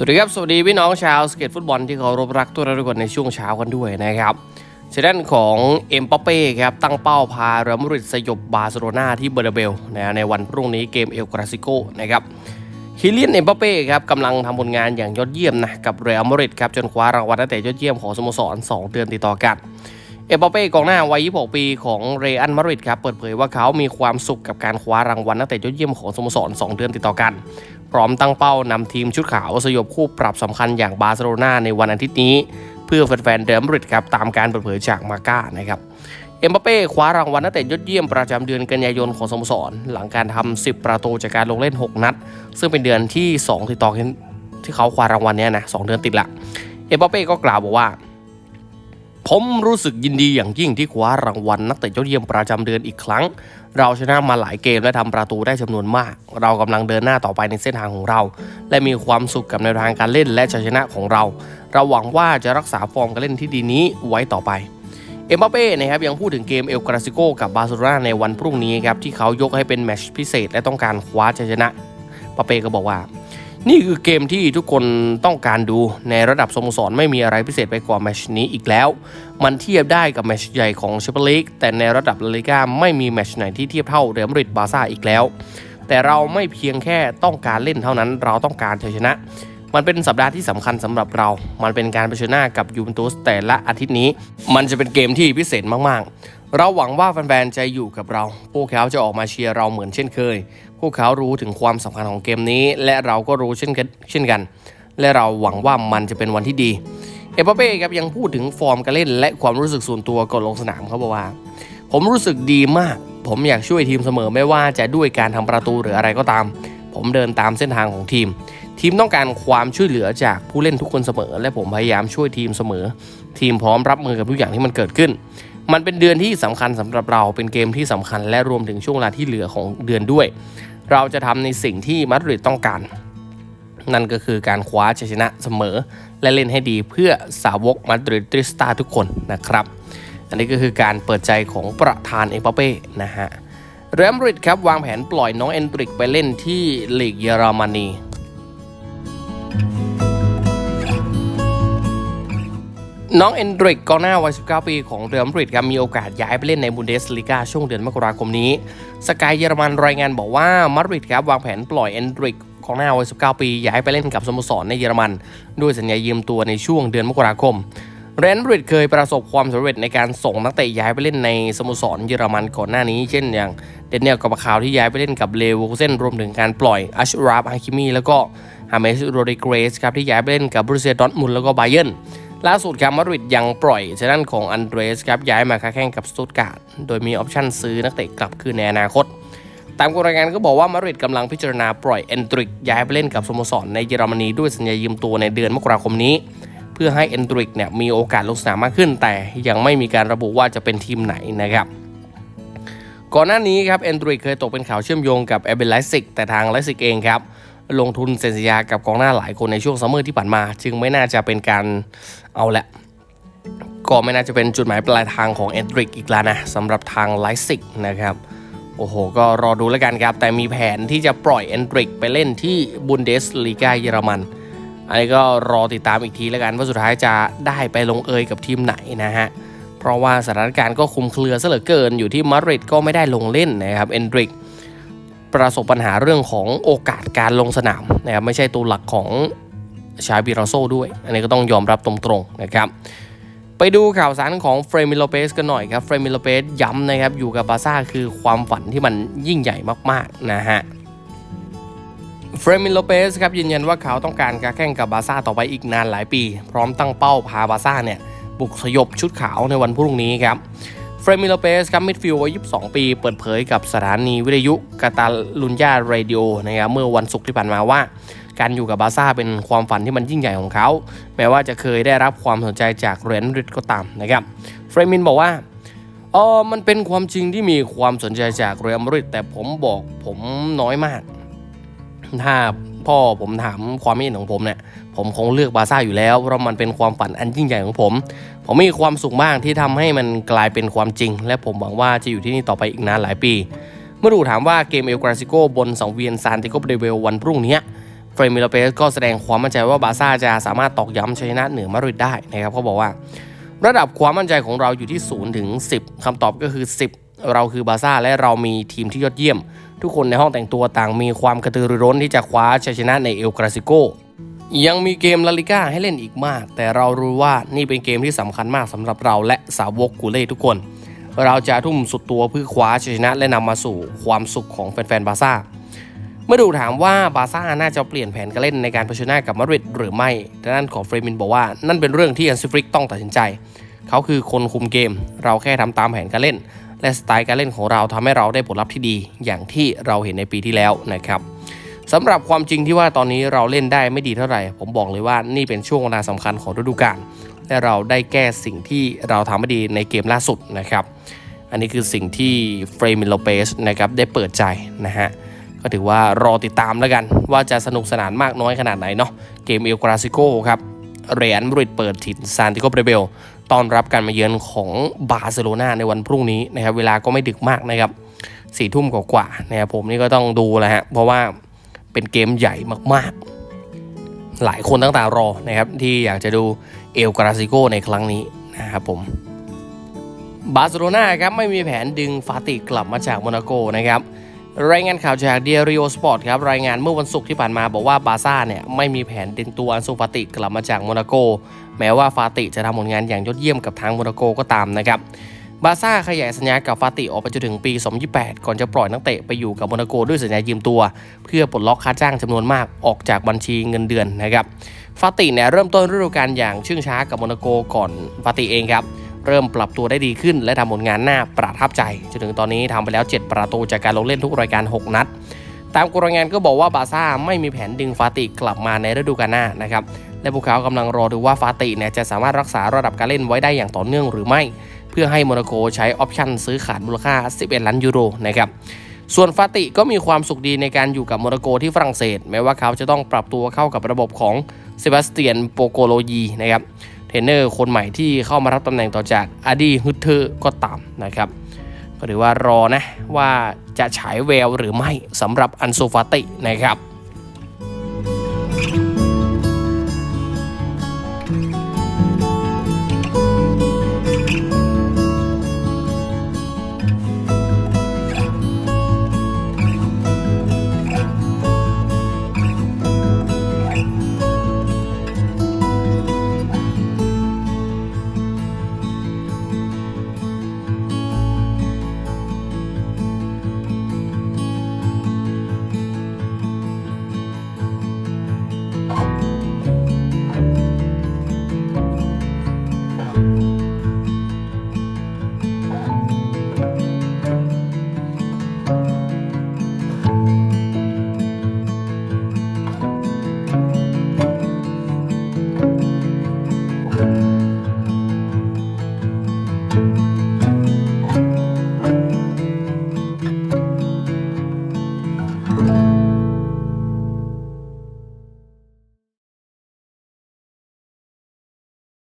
สวัสดีครับสวัสดีพี่น้องชาวสเก็ตฟุตบอลที่เคารพรักตัวเราทุกคนในช่วงเช้ากันด้วยนะครับเชด้นของเอ็มปาเป้ครับตั้งเป้าพาเรอัลมาดริดสยบบาร์เซโลนาที่เบอร์เบลนะในวันพรุ่งนี้เกมเอลกราซิโกนะครับคิเลียนเอ็มปาเป้ครับกำลังทำผลงานอย่างยอดเยี่ยมนะกับเรอัลมาดริดครับจนคว้ารางวัลนักเตะยอดเยี่ยมของสโมสร 2 เดือนติดต่อกัน เอ็มบัปเป้กองหน้าวัย 26 ปีของเรอัลมาดริดครับ เปิดเผยว่าเขามีความสุขกับการคว้ารางวัลนักเตะยอดเยี่ยมของสโมสร 2 เดือนติดต่อกัน พร้อมตั้งเป้านำทีมชุดขาวสยบคู่ปรับสำคัญอย่างบาร์เซโลนาในวันอาทิตย์นี้ เพื่อแฟนๆเรอัลมาดริดครับ ตามการเปิดเผยจากมาก้านะครับเอ็มบัปเป้คว้ารางวัลนักเตะยอดเยี่ยมประจำเดือนกันยายนของสโมสร หลังการทำ 10 ประตูจากการลงเล่น 6 นัด ซึ่งเป็นเดือนที่ 2 ติดต่อกันที่เขาคว้ารางวัลเนี้ยนะสองเดือนติดละ เอ็มบัปเป้ก็กล่าวบอกว่า ผมรู้สึกยินดีอย่างยิ่งที่คว้ารางวัลนักเตะยอดเยี่ยมประจำเดือนอีกครั้ง เราชนะมาหลายเกมและทำประตูได้จำนวนมาก เรากำลังเดินหน้าต่อไปในเส้นทางของเรา และมีความสุขกับแนวทางการเล่นและชัยชนะของเรา เราหวังว่าจะรักษาฟอร์มการเล่นที่ดีนี้ไว้ต่อไป เอ็มบัปเป้นะครับยังพูดถึงเกมเอลกราซิโกกับบาร์เซโลนาในวันพรุ่งนี้ครับที่เขายกให้เป็นแมตช์พิเศษและต้องการคว้าชัยชนะปาเป้ก็บอกว่า นี่คือเกมที่ทุกคนต้องการดูในระดับสโมสรไม่มีอะไรพิเศษไปกว่าแมชนี้อีกแล้ว มันเทียบได้กับแมชใหญ่ของแชมเปี้ยนลีกแต่ในระดับลาลิก้าไม่มีแมชไหนที่เทียบเท่าเรอัลมาดริดบาร์ซ่าอีกแล้ว แต่เราไม่เพียงแค่ต้องการเล่นเท่านั้น เราต้องการชัยชนะ มันเป็นสัปดาห์ที่สำคัญสำหรับเรา มันเป็นการเผชิญหน้ากับยูเวนตุสแต่ละอาทิตย์นี้ มันจะเป็นเกมที่พิเศษมาก ๆ เราหวังว่าแฟนๆจะอยู่กับเรา พวกเขาจะออกมาเชียร์เราเหมือนเช่นเคย พวกเขารู้ถึงความสำคัญของเกมนี้ และเราก็รู้เช่นกันเช่นกัน และเราหวังว่ามันจะเป็นวันที่ดี เอปเป้ครับยังพูดถึงฟอร์มการเล่น และความรู้สึกส่วนตัวก่อนลงสนามเขาบอกว่า ผมรู้สึกดีมาก ผมอยากช่วยทีมเสมอไม่ว่าจะด้วยการทำประตูหรืออะไรก็ตาม ผมเดินตามเส้นทางของทีม ทีมต้องการความช่วยเหลือจากผู้เล่นทุกคนเสมอ และผมพยายามช่วยทีมเสมอ ทีมพร้อมรับมือกับทุกอย่างที่มันเกิดขึ้น มันเป็นเดือนที่สำคัญสำหรับเราเป็นเกมที่สำคัญและรวมถึงช่วงเวลาที่เหลือของเดือนด้วย เราจะทำในสิ่งที่มาดริดต้องการ นั่นก็คือการคว้าชัยชนะเสมอ และเล่นให้ดีเพื่อสาวกมาดริดตริสตาทุกคนนะครับ อันนี้ก็คือการเปิดใจของประธานเอ็มบัปเป้นะฮะเรอัลมาดริดครับวางแผนปล่อยน้องเอนดริกไปเล่นที่ลีกเยอรมนี น้องเอนดริกกองหน้าวัย 19 ปีของเรอัลมาดริดครับมีโอกาสย้ายไปเล่นในบุนเดสลีกาช่วงเดือนมกราคมนี้ สกายเยอรมันรายงานบอกว่ามาดริดครับวางแผนปล่อยเอนดริกกองหน้าวัย 19 ปีย้ายไปเล่นกับสโมสรในเยอรมันด้วยสัญญายืมตัวในช่วงเดือนมกราคมเรอัลมาดริดเคยประสบความสำเร็จในการส่งนักเตะย้ายไปเล่นในสโมสรเยอรมันก่อนหน้านี้ เช่นอย่างเดนเนียลกับคาวที่ย้ายไปเล่นกับเลวูเซนรวมถึงการปล่อยอัชราฟฮาคิมีแล้วก็ฮาเมสโรดิเกรสครับที่ย้ายไปเล่นกับบรูเซียดอทมุนด์แล้วก็ไบเยน ล่าสุดครับมาดริดยังปล่อยเซนันของอันเดรสครับย้ายมาค้าแข่งกับสตุตการ์ดโดยมีออปชั่นซื้อนักเตะกลับคืนในอนาคต ตามรายงานก็บอกว่ามาดริดกำลังพิจารณาปล่อยเอนดริกย้ายไปเล่นกับสโมสรในเยอรมนีด้วยสัญญายืมตัวในเดือนมกราคมนี้ เพื่อให้เอนดริกเนี่ยมีโอกาสลงสนามมากขึ้น แต่ยังไม่มีการระบุว่าจะเป็นทีมไหนนะครับก่อนหน้านี้ครับเอนดริกเคยตกเป็นข่าวเชื่อมโยงกับเอเบนไลซิกแต่ทางไลซิกเองครับ ลงทุนเซ็นสัญญากับกองหน้าหลายคนในช่วงซัมเมอร์ที่ผ่านมา จึงไม่น่าจะเป็นการเอาแหละ ก็ไม่น่าจะเป็นจุดหมายปลายทางของเอนดริกอีกแล้วนะสำหรับทางไลซิกนะครับ โอ้โห ก็รอดูแล้วกันครับ แต่มีแผนที่จะปล่อยเอนดริกไปเล่นที่บุนเดสลีกาเยอรมันอันนี้ก็รอติดตามอีกทีแล้วกันว่าสุดท้ายจะได้ไปลงเอยกับทีมไหนนะฮะ เพราะว่าสถานการณ์ก็คุมเครือซะเหลือเกินอยู่ที่มาดริดก็ไม่ได้ลงเล่นนะครับเอนดริก ประสบปัญหาเรื่องของโอกาสการลงสนามนะครับไม่ใช่ตัวหลักของชาบิราโซด้วย อันนี้ก็ต้องยอมรับตรงๆนะครับไปดูข่าวสารของเฟรมิโลเปสกันหน่อยครับเฟรมิโลเปสย้ำนะครับอยู่กับบาซ่าคือความฝันที่มันยิ่งใหญ่มากๆนะฮะเฟรมิโลเปสครับยืนยันว่าเขาต้องการการแข่งกับบาซ่าต่อไปอีกนานหลายปี พร้อมตั้งเป้าพาบาซ่าเนี่ยบุกสยบชุดขาวในวันพรุ่งนี้ครับ รมิโลเปสครับมิดฟิลด์วัย 22 ปี เปิดเผยกับสถานีวิทยุกาตาลุนยาเรดิโอนะครับเมื่อวันศุกร์ที่ผ่านมาว่า การอยู่กับบาซ่าเป็นความฝันที่มันยิ่งใหญ่ของเขา แม้ว่าจะเคยได้รับความสนใจจากเรอัลมริดก็ตามนะครับเฟรมินบอกว่าเออมันเป็นความจริงที่มีความสนใจจากเรอัลมาดริดแต่ผมบอกผมน้อยมาก ถ้าพ่อผมถามความเห็นของผมเนี่ยผมคงเลือกบาร์ซ่าอยู่แล้ว เพราะมันเป็นความฝันอันยิ่งใหญ่ของผม ผมมีความสุขมากที่ทำให้มันกลายเป็นความจริง และผมหวังว่าจะอยู่ที่นี่ต่อไปอีกนานหลายปี เมื่อดูถามว่าเกมเอลกราซิโกบนสังเวียนซานติโกเบเวลวันพรุ่งนี้เฟรมิลเปสก็แสดงความมั่นใจว่าบาร์ซ่าจะสามารถตอกย้ำชัยชนะเหนือมาดริดได้นะครับเขาบอกว่า ระดับความมั่นใจของเราอยู่ที่0ถึง10คำตอบก็คือ 10 เราคือบาร์ซ่าและเรามีทีมที่ยอดเยี่ยม ทุกคนในห้องแต่งตัวต่างมีความกระตือรือร้นที่จะคว้าชัยชนะในเอลกราซิโกยังมีเกมลาลิก้าให้เล่นอีกมาก แต่เรารู้ว่านี่เป็นเกมที่สำคัญมากสำหรับเราและสาวกกูเล่ทุกคน เราจะทุ่มสุดตัวเพื่อคว้าชัยชนะและนำมาสู่ความสุขของแฟนๆบาซ่าเมื่อดูถามว่าบาซ่าน่าจะเปลี่ยนแผนการเล่นในการเผชิญหน้ากับมาดริดหรือไม่ด้านของเฟรมินบอกว่านั่นเป็นเรื่องที่อันซิฟริกต้องตัดสินใจ เขาคือคนคุมเกม เราแค่ทำตามแผนการเล่น และสไตล์การเล่นของเราทำให้เราได้ผลลัพธ์ที่ดี อย่างที่เราเห็นในปีที่แล้วนะครับสำหรับความจริงที่ว่าตอนนี้เราเล่นได้ไม่ดีเท่าไหร่ ผมบอกเลยว่านี่เป็นช่วงเวลาสำคัญของฤดูกาลและเราได้แก้สิ่งที่เราทำไม่ดีในเกมล่าสุดนะครับ อันนี้คือสิ่งที่เฟรมินโลเปสนะครับได้เปิดใจนะฮะก็ถือว่ารอติดตามแล้วกัน ว่าจะสนุกสนานมากน้อยขนาดไหนเนาะเกมเอลกราซิโกครับเรอัลมาดริดเปิดถิ่นซานติโกเบรเบล ต้อนรับการมาเยือนของบาร์เซโลนาในวันพรุ่งนี้นะครับ เวลาก็ไม่ดึกมากนะครับสี่ทุ่มกว่าๆนะครับผมนี่ก็ต้องดูแหละฮะเพราะว่าเป็นเกมใหญ่มากๆ หลายคนตั้งตารอนะครับที่อยากจะดูเอลกราซิโกในครั้งนี้นะครับผมบาร์เซโลนาครับไม่มีแผนดึงฟาติกลับมาจากโมนาโกนะครับ รายงานข่าวจากเดียริโอสปอร์ตครับรายงานเมื่อวันศุกร์ที่ผ่านมาบอกว่าบาซ่าเนี่ยไม่มีแผนดึงตัวอันซูฟาติกลับมาจากโมนาโก แม้ว่าฟาติจะทำผลงานอย่างยอดเยี่ยมกับทางโมนาโกก็ตามนะครับบาซ่าขยายสัญญากับฟาติออกไปจนถึงปี 2028 ก่อนจะปล่อยนักเตะไปอยู่กับโมนาโกด้วยสัญญายืมตัว เพื่อปลดล็อกค่าจ้างจำนวนมากออกจากบัญชีเงินเดือนนะครับฟาติเนี่ยเริ่มต้นฤดูกาลอย่างชื่นช้ากับโมนาโกก่อนฟาติเองครับ เริ่มปรับตัวได้ดีขึ้น และทำผลงานหน้าประทับใจจนถึงตอนนี้ทำไปแล้ว 7 ประตูจากการลงเล่นทุกรายการ 6 นัด ตามรายงานก็บอกว่าบาซ่าไม่มีแผนดึงฟาติกลับมาในฤดูกาลหน้านะครับและพวกเขากำลังรอดูว่าฟาติเนี่ยจะสามารถรักษาระดับการเล่นไว้ได้อย่างต่อเนื่องหรือไม่ เพื่อให้โมนาโกใช้ออปชั่นซื้อขาดมูลค่า 11 ล้านยูโรนะครับส่วนฟาติก็มีความสุขดีในการอยู่กับโมนาโกที่ฝรั่งเศส แม้ว่าเขาจะต้องปรับตัวเข้ากับระบบของเซบาสเตียนโปโกโลยีนะครับ เทรนเนอร์คนใหม่ที่เข้ามารับตำแหน่งต่อจากอดีฮุตเทอร์ก็ตามนะครับก็ถือว่ารอนะว่าจะฉายแววหรือไม่สำหรับอันโซฟาตินะครับ